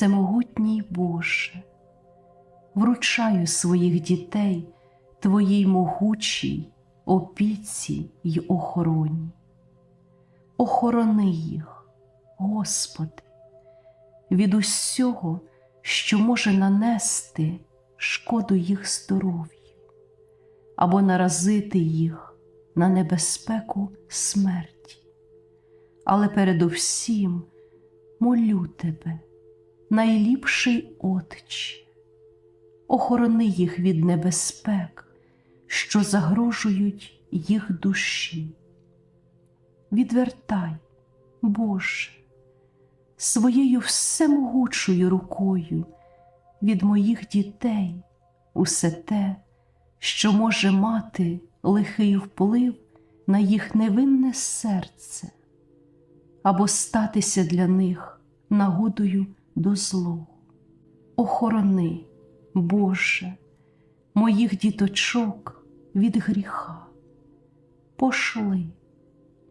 Всемогутній Боже, вручаю своїх дітей Твоїй могучій опіці й охороні. Охорони їх, Господи, від усього, що може нанести шкоду їх здоров'ю або наразити їх на небезпеку смерті. Але передусім молю Тебе, найліпший Отче, охорони їх від небезпек, що загрожують їх душі. Відвертай, Боже, своєю всемогучою рукою від моїх дітей усе те, що може мати лихий вплив на їх невинне серце або статися для них нагодою до злого. Охорони, Боже, моїх діточок від гріха. Пошли,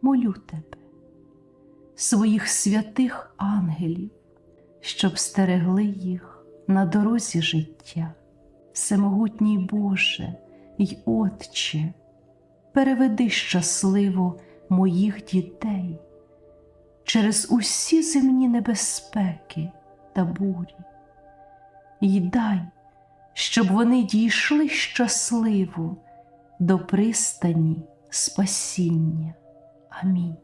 молю Тебе, своїх святих ангелів, щоб стерегли їх на дорозі життя. Всемогутній Боже й Отче, переведи щасливо моїх дітей через усі земні небезпеки та бурі, й дай, щоб вони дійшли щасливо до пристані спасіння. Амінь.